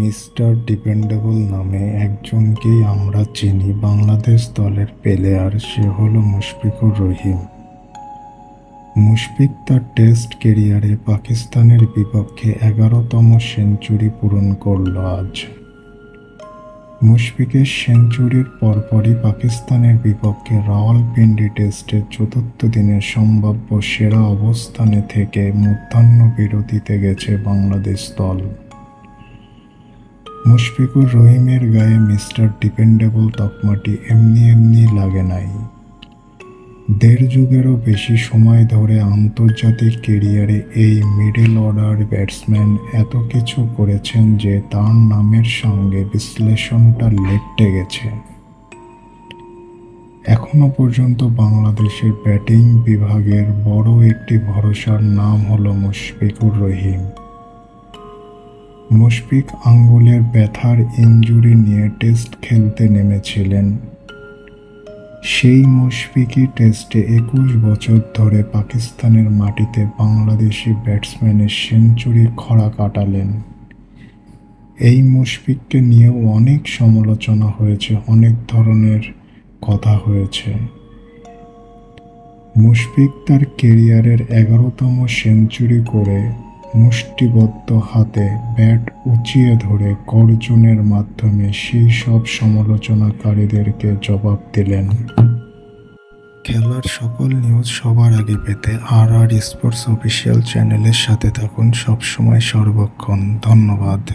Mister dependable নামে একজনকেই আমরা চিনি। বাংলাদেশ দলের প্লেয়ার সে হলো মুশফিকুর রহিম। মুশফিক তার টেস্ট কেরিয়ারে পাকিস্তানের বিপক্ষে এগারোতম সেঞ্চুরি পূরণ করল আজ। মুশফিকের সেঞ্চুরির পরপরই পাকিস্তানের বিপক্ষে রাওয়ালপিন্ডি টেস্টের চতুর্থ দিনের সম্ভাব্য সেরা অবস্থানে থেকে মধ্যাহ্ন বিরতিতে গেছে বাংলাদেশ দল। মুশফিকুর রহিমের গায়ে মিস্টার ডিপেন্ডেবল তকমাটি এমনি এমনি লাগে নাই। দেড় যুগেরও বেশি সময় ধরে আন্তর্জাতিক কেরিয়ারে এই মিডল অর্ডার ব্যাটসম্যান এত কিছু করেছেন যে তার নামের সঙ্গে বিশ্লেষণটা লেপটে গেছে। এখনও পর্যন্ত বাংলাদেশের ব্যাটিং বিভাগের বড় একটি ভরসার নাম হলো মুশফিকুর রহিম। মুশফিক আঙ্গুলের ব্যথার ইনজুরি নিয়ে টেস্ট খেলতে নেমেছিলেন। সেই মুশফিকই টেস্টে একুশ বছর ধরে পাকিস্তানের মাটিতে বাংলাদেশি ব্যাটসম্যানের সেঞ্চুরি খরা কাটালেন। এই মুশফিককে নিয়েও অনেক সমালোচনা হয়েছে, অনেক ধরনের কথা হয়েছে। মুশফিক তার কেরিয়ারের এগারোতম সেঞ্চুরি করে মুষ্টিবদ্ধ হাতে ব্যাট উঁচিয়ে ধরে গর্জনের মাধ্যমে সেই সব সমালোচনাকারীদেরকে জবাব দিলেন। খেলার সকল নিউজ সবার আগে পেতে আর আর স্পোর্টস অফিসিয়াল চ্যানেলের সাথে থাকুন সবসময় সর্বক্ষণ। ধন্যবাদ।